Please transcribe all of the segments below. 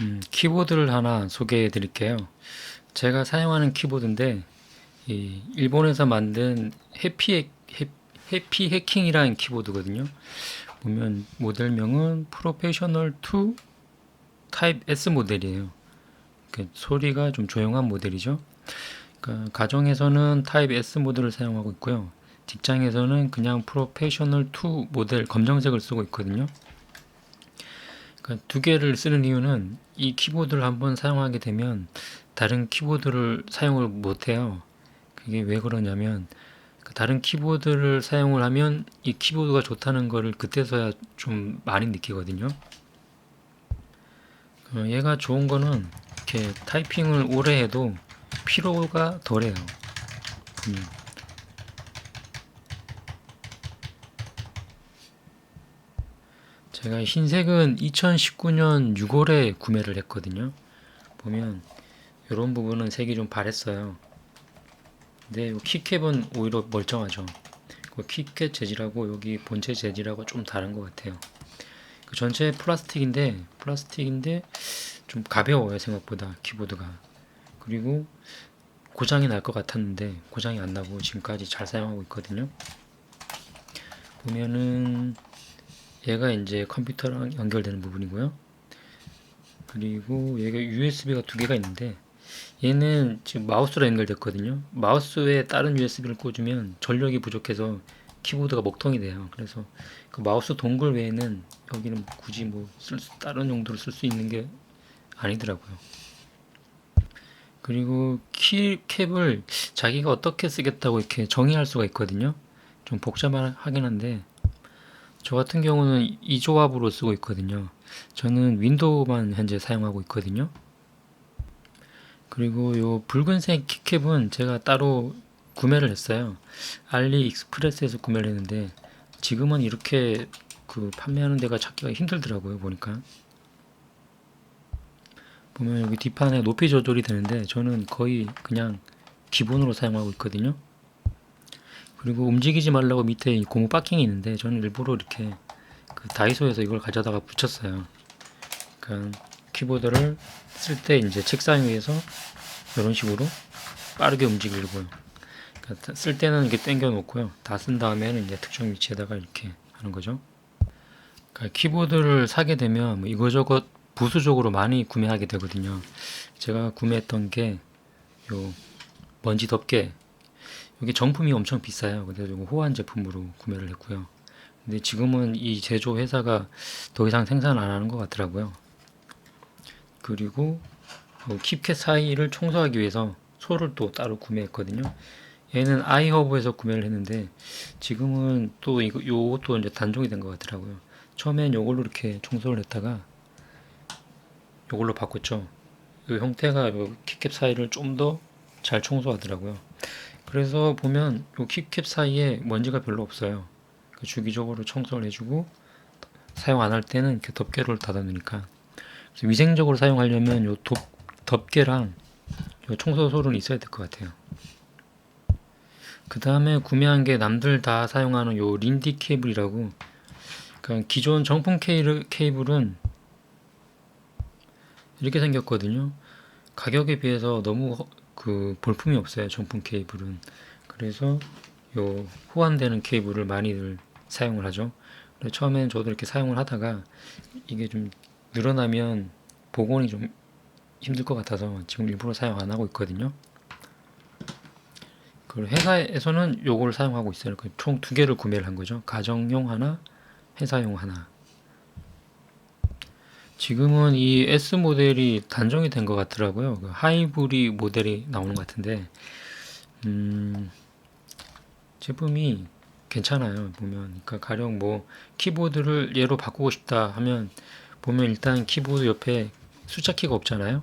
음, 키보드를 하나 소개해 드릴게요. 제가 사용하는 키보드인데, 이 일본에서 만든 해피, 해피 해킹이라는 키보드거든요. 보면 모델명은 프로페셔널 2 타입 S 모델이에요. 그 소리가 좀 조용한 모델이죠. 그러니까 가정에서는 타입 S 모델을 사용하고 있고요. 직장에서는 그냥 프로페셔널 2 모델 검정색을 쓰고 있거든요. 그러니까 두 개를 쓰는 이유는 이 키보드를 한번 사용하게 되면 다른 키보드를 사용을 못 해요. 그게 왜 그러냐면 그 다른 키보드를 사용을 하면 이 키보드가 좋다는 거를 그때서야 좀 많이 느끼거든요. 어, 얘가 좋은 거는 이렇게 타이핑을 오래 해도 피로가 덜해요. 보면. 제가 흰색은 2019년 6월에 구매를 했거든요. 보면 이런 부분은 색이 좀 바랬어요. 근데 요 키캡은 오히려 멀쩡하죠. 그 키캡 재질하고 여기 본체 재질하고 좀 다른 것 같아요. 그 전체 플라스틱인데 플라스틱인데 좀 가벼워요 생각보다 키보드가. 그리고 고장이 날 것 같았는데 고장이 안 나고 지금까지 잘 사용하고 있거든요. 보면은 얘가 이제 컴퓨터랑 연결되는 부분이고요. 그리고 얘가 USB가 두 개가 있는데 얘는 지금 마우스로 연결됐거든요. 마우스에 다른 USB를 꽂으면 전력이 부족해서 키보드가 먹통이 돼요. 그래서 그 마우스 동글 외에는 여기는 굳이 뭐 쓸 수- 다른 용도로 쓸 수 있는 게 아니더라고요. 그리고 키 캡을 자기가 어떻게 쓰겠다고 이렇게 정의할 수가 있거든요. 좀 복잡하긴 한데 저 같은 경우는 이 조합으로 쓰고 있거든요. 저는 윈도우만 현재 사용하고 있거든요. 그리고 요 붉은색 키캡은 제가 따로 구매를 했어요. 알리 익스프레스에서 구매를 했는데 지금은 이렇게 그 판매하는 데가 찾기가 힘들더라고요. 보니까 보면 여기 뒷판에 높이 조절이 되는데 저는 거의 그냥 기본으로 사용하고 있거든요. 그리고 움직이지 말라고 밑에 이 고무 바킹이 있는데 저는 일부러 이렇게 그 다이소에서 이걸 가져다가 붙였어요. 그러니까 키보드를 쓸 때 이제 책상 위에서 이런 식으로 빠르게 움직이고요. 그러니까 쓸 때는 이렇게 당겨 놓고요. 다 쓴 다음에는 이제 특정 위치에다가 이렇게 하는 거죠. 그러니까 키보드를 사게 되면 뭐 이거저것 부수적으로 많이 구매하게 되거든요. 제가 구매했던 게 요 먼지 덮개 여기 정품이 엄청 비싸요. 그래서 호환 제품으로 구매를 했고요. 근데 지금은 이 제조 회사가 더 이상 생산 안 하는 것 같더라고요. 그리고 어, 킵캣 사이를 청소하기 위해서 소를 또 따로 구매했거든요. 얘는 아이허브에서 구매를 했는데 지금은 또 이거 요것도 이제 단종이 된 것 같더라고요. 처음엔 요걸로 이렇게 청소를 했다가 요걸로 바꿨죠. 이 형태가 요 킵캡 사이를 좀 더 잘 청소하더라고요. 그래서 보면 요 킵캡 사이에 먼지가 별로 없어요. 그 주기적으로 청소를 해주고 사용 안 할 때는 이렇게 덮개를 닫아놓으니까 위생적으로 사용하려면 요 덮, 덮개랑 요 청소솔은 있어야 될 것 같아요. 그 다음에 구매한 게 남들 다 사용하는 요 린디 케이블이라고 그러니까 기존 정품 케이블, 케이블은 이렇게 생겼거든요. 가격에 비해서 너무 허- 그 볼품이 없어요. 정품 케이블은. 그래서 요 호환되는 케이블을 많이들 사용을 하죠. 처음엔 저도 이렇게 사용을 하다가 이게 좀 늘어나면 복원이 좀 힘들 것 같아서 지금 일부러 사용 안 하고 있거든요. 그 회사에서는 요걸 사용하고 있어요. 총 두 개를 구매를 한 거죠. 가정용 하나, 회사용 하나. 지금은 이 S 모델이 단종이 된 것 같더라고요. 그 하이브리 모델이 나오는 것 같은데, 음, 제품이 괜찮아요. 보면, 그러니까 가령 뭐 키보드를 얘로 바꾸고 싶다 하면 보면 일단 키보드 옆에 숫자 키가 없잖아요.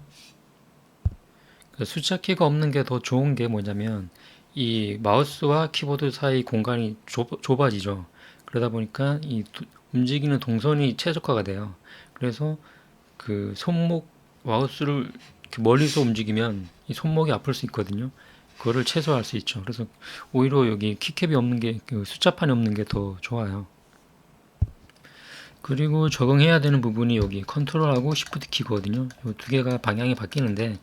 그 숫자 키가 없는 게 더 좋은 게 뭐냐면 이 마우스와 키보드 사이 공간이 좁, 좁아지죠. 그러다 보니까 이 도- 움직이는 동선이 최적화가 돼요. 그래서 그 손목 마우스를 멀리서 움직이면 이 손목이 아플 수 있거든요. 그거를 최소화할 수 있죠. 그래서 오히려 여기 키캡이 없는 게 그 숫자판이 없는 게 더 좋아요. 그리고 적응해야 되는 부분이 여기 컨트롤하고 시프트 키거든요. 이 두 개가 방향이 바뀌는데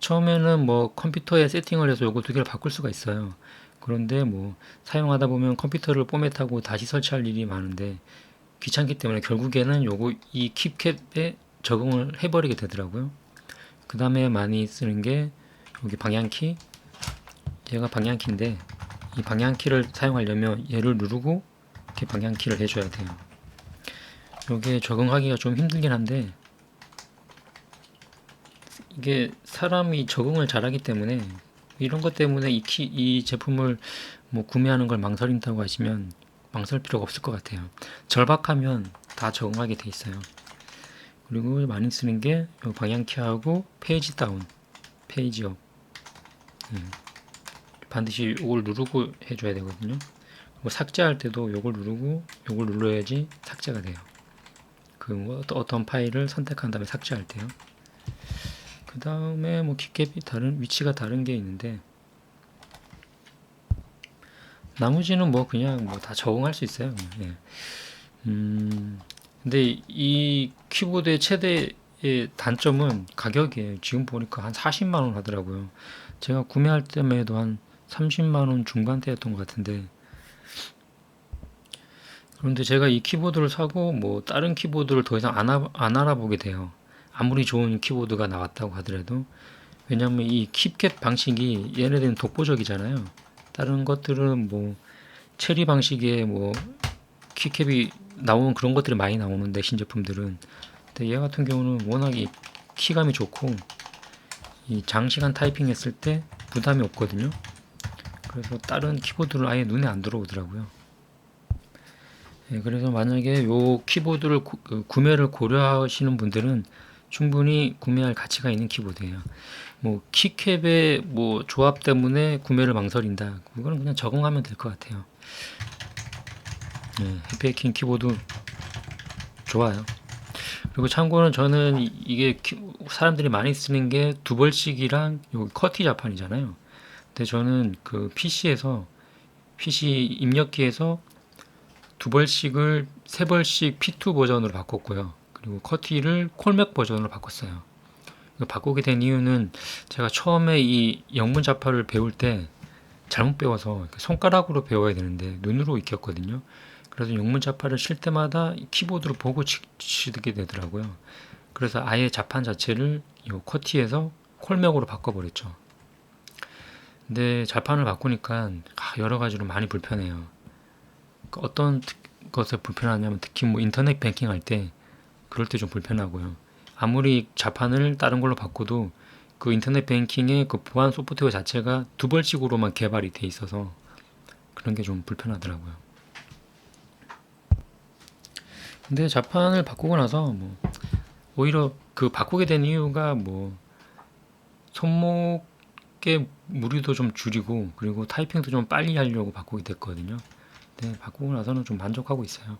처음에는 뭐 컴퓨터에 세팅을 해서 요거 두 개를 바꿀 수가 있어요. 그런데 뭐 사용하다 보면 컴퓨터를 포맷하고 다시 설치할 일이 많은데 귀찮기 때문에 결국에는 요거 이 킵캡에 적응을 해버리게 되더라고요. 그 다음에 많이 쓰는 게 여기 방향키 얘가 방향키인데 이 방향키를 사용하려면 얘를 누르고 이렇게 방향키를 해줘야 돼요. 요게 적응하기가 좀 힘들긴 한데 이게 사람이 적응을 잘하기 때문에 이런 것 때문에 이, 키, 이 제품을 뭐 구매하는 걸 망설인다고 하시면 망설 필요가 없을 것 같아요. 절박하면 다 적응하게 돼 있어요. 그리고 많이 쓰는 게요 방향키하고 페이지 다운, 페이지 업. 음. 반드시 이걸 누르고 해줘야 되거든요. 그리고 삭제할 때도 이걸 누르고 이걸 눌러야지 삭제가 돼요. 그 어떤- 파일을 선택한 다음에 삭제할 때요. 그 다음에 뭐 키캡이 다른 위치가 다른 게 있는데 나머지는 뭐 그냥 뭐 다 적응할 수 있어요. 예. 음, 근데 이 키보드의 최대의 단점은 가격이에요. 지금 보니까 한 40만 원 하더라고요. 제가 구매할 때만 해도 한 30만 원 중반대였던 것 같은데 그런데 제가 이 키보드를 사고 뭐 다른 키보드를 더 이상 안, 아- 안 알아보게 돼요. 아무리 좋은 키보드가 나왔다고 하더라도 왜냐하면 이 킵캡 방식이 얘네들은 독보적이잖아요. 다른 것들은 뭐 체리 방식의 뭐 키캡이 나오는 그런 것들이 많이 나오는데 신제품들은 근데 얘 같은 경우는 워낙에 키감이 좋고 이 장시간 타이핑 했을 때 부담이 없거든요. 그래서 다른 키보드를 아예 눈에 안 들어오더라고요. 예, 그래서 만약에 요 키보드를 구, 그 구매를 고려하시는 분들은 충분히 구매할 가치가 있는 키보드예요. 뭐 키캡의 뭐 조합 때문에 구매를 망설인다. 그거는 그냥 적응하면 될 것 같아요. 예, 해피해킹 키보드 좋아요. 그리고 참고로 저는 이- 이게 키- 사람들이 많이 쓰는 게 두 벌씩이랑 요 커티 자판이잖아요. 근데 저는 그 PC에서 PC 입력기에서 두 벌씩을 세 벌씩 P2 버전으로 바꿨고요. 그리고 커티를 콜맥 버전으로 바꿨어요. 바꾸게 된 이유는 제가 처음에 이 영문 자파를 배울 때 잘못 배워서 손가락으로 배워야 되는데 눈으로 익혔거든요. 그래서 영문 자파를 칠 때마다 이 키보드를 보고 치, 치게 되더라고요. 그래서 아예 자판 자체를 이 커티에서 콜맥으로 바꿔버렸죠. 근데 자판을 바꾸니까 아, 여러 가지로 많이 불편해요. 그 어떤 특- 것에 불편하냐면 특히 뭐 인터넷 뱅킹 할 때 그럴 때 좀 불편하고요. 아무리 자판을 다른 걸로 바꿔도 그 인터넷 뱅킹의 그 보안 소프트웨어 자체가 두 벌씩으로만 개발이 돼 있어서 그런 게 좀 불편하더라고요. 근데 자판을 바꾸고 나서 뭐 오히려 그 바꾸게 된 이유가 뭐 손목의 무리도 좀 줄이고 그리고 타이핑도 좀 빨리 하려고 바꾸게 됐거든요. 네, 바꾸고 나서는 좀 만족하고 있어요.